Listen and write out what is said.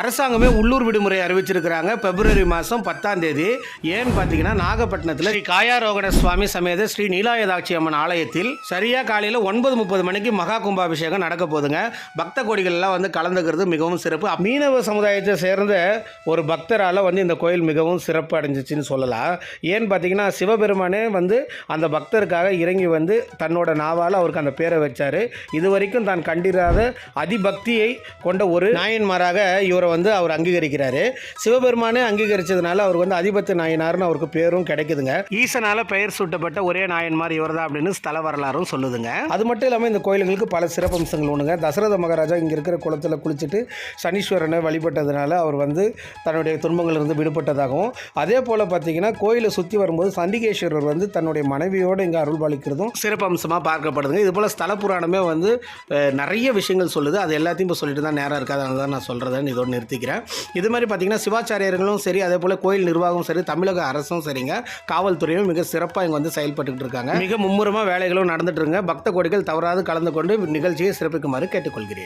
அரசாங்கமே உள்ளூர் விடுமுறை அறிவிச்சிருக்கிறாங்க. பிப்ரவரி மாதம் பத்தாம் தேதி. ஏன்னு பார்த்தீங்கன்னா நாகப்பட்டினத்தில் ஸ்ரீ காயாரோகண சுவாமி சமேத ஸ்ரீ நீலாயதாட்சி அம்மன் ஆலயத்தில் சரியாக காலையில் ஒன்பது முப்பது மணிக்கு மகா கும்பாபிஷேகம் நடக்க போதுங்க. பக்த கோடிகள் வந்து கலந்துக்கிறது மிகவும் சிறப்பு. மீனவ சமுதாயத்தை சேர்ந்த ஒரு பக்தரால் வந்து இந்த கோயில் மிகவும் சிறப்பு அடைஞ்சிச்சின்னு சொல்லலாம். ஏன்னு பார்த்தீங்கன்னா சிவபெருமானே வந்து அந்த பக்தருக்காக இறங்கி வந்து தன்னோட நாவால் அவருக்கு அந்த பேரை வச்சார். இது வரைக்கும் தான் கண்டிராத அதிபக்தியை கொண்ட ஒரு நாயன்மாராக இவர் வந்து அவர் அங்கீகரிக்கிறாரு. சிவபெருமானே அங்கீகரிச்சதுனால அவருக்கு வந்து அதிபத்த நாயனார்னு அவருக்கு பேரும் கிடைக்குதுங்க. ஈசனால பெயர் சூட்டப்பட்ட ஒரே நாயன்மார் இவர் தான் அப்படின்னு ஸ்தல வரலாறும் சொல்லுதுங்க. அது மட்டும் இல்லாமல் இந்த கோயில்களுக்கு பல சிறப்பம்சங்கள் ஒன்றுங்க தசரத மகாராஜா இங்கே இருக்கிற குளத்தில் குளிச்சுட்டு சனீஸ்வரனை வழிபட்டதுனால அவர் வந்து தன்னுடைய துன்பங்களிலிருந்து விடுபட்டதாகவும் அதே போல் பார்த்தீங்கன்னா கோயிலை சுற்றி வரும்போது சண்டிகேஸ்வரர் வந்து தன்னுடைய மனைவியோடு இங்கே அருள் பாலிக்கிறதும் சிறப்பம்சமாக பார்க்கப்படுதுங்க. இது போல் ஸ்தல புராணமே வந்து நிறைய விஷயங்கள் சொல்லுது. அது எல்லாத்தையும் இப்போ சொல்லிட்டு தான் நேரம் இருக்காது அதனால தான் நான் சொல்கிறேன்னு இதோடு நிறுத்திக்கிறேன். இது மாதிரி பார்த்தீங்கன்னா சிவாச்சாரியர்களும் சரி அதே போல் கோயில் நிர்வாகமும் சரி தமிழக அரசும் சரிங்க. காவல்துறையும் மிக சிறப்பாக இங்கே வந்து செயல்பட்டுக்கிட்டு இருக்காங்க. மிக மும்முரமாக வேலைகளும் நடந்துட்டு இருங்க பக்த கோடிகள் தவறாது கலந்து கொண்டு நிகழ்ச்சியை சிறப்பிக்குமாறு கேட்டுக்கொள்கிறேன்.